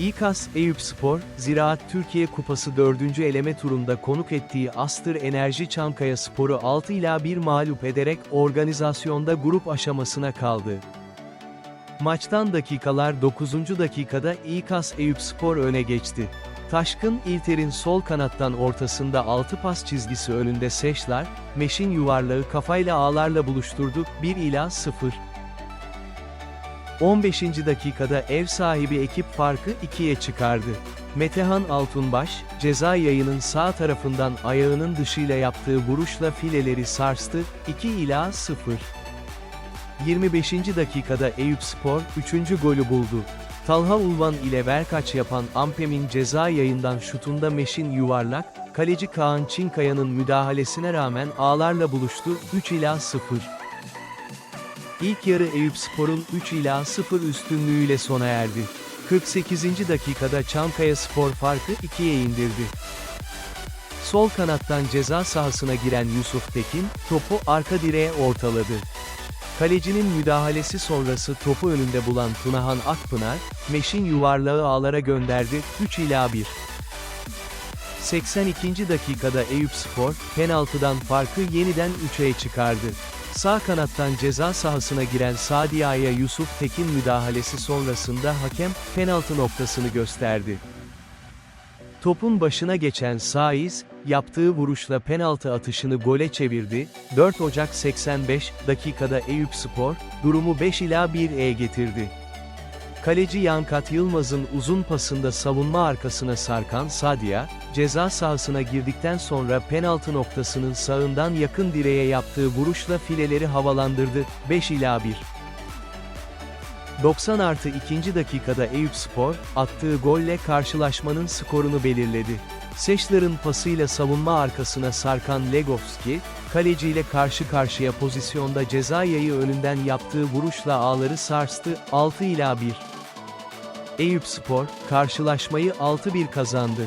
İKAS Eyüp Spor, Ziraat Türkiye Kupası 4. eleme turunda konuk ettiği Astır Enerji Çankaya Spor'u 6 ila 1 mağlup ederek organizasyonda grup aşamasına kaldı. Maçtan dakikalar 9. dakikada İKAS Eyüp Spor öne geçti. Taşkın İlter'in sol kanattan ortasında 6 pas çizgisi önünde Seşlar, Meş'in yuvarlağı kafayla ağlarla buluşturdu, 1 ila 0. 15. dakikada ev sahibi ekip farkı 2'ye çıkardı. Metehan Altunbaş, ceza yayının sağ tarafından ayağının dışıyla yaptığı vuruşla fileleri sarstı, 2 ila 0. 25. dakikada Eyüp Spor, 3. golü buldu. Talha Ulvan ile verkaç yapan Ampem'in ceza yayından şutunda Meş'in yuvarlak, kaleci Kaan Çinkaya'nın müdahalesine rağmen ağlarla buluştu, 3 ila 0. İlk yarı Eyüp Spor'un 3 ila 0 üstünlüğüyle sona erdi. 48. dakikada Çankaya Spor farkı 2'ye indirdi. Sol kanattan ceza sahasına giren Yusuf Tekin, topu arka direğe ortaladı. Kalecinin müdahalesi sonrası topu önünde bulan Tunahan Akpınar, Meş'in yuvarlağı ağlara gönderdi, 3 ila 1. 82. dakikada Eyüp Spor, penaltıdan farkı yeniden 3'e çıkardı. Sağ kanattan ceza sahasına giren Sadia'ya Yusuf Tekin müdahalesi sonrasında hakem, penaltı noktasını gösterdi. Topun başına geçen Saiz, yaptığı vuruşla penaltı atışını gole çevirdi, 4 Ocak 85 dakikada Eyüp Spor, durumu 5 ila 1'e getirdi. Kaleci Yankat Yılmaz'ın uzun pasında savunma arkasına sarkan Sadia, ceza sahasına girdikten sonra penaltı noktasının sağından yakın direğe yaptığı vuruşla fileleri havalandırdı, 5 ila 1. 90 artı 2. dakikada Eyüp Spor, attığı golle karşılaşmanın skorunu belirledi. Seşler'in pasıyla savunma arkasına sarkan Legovski, kaleciyle karşı karşıya pozisyonda ceza yayı önünden yaptığı vuruşla ağları sarstı, 6 ila 1. Eyüp Spor, karşılaşmayı 6-1 kazandı.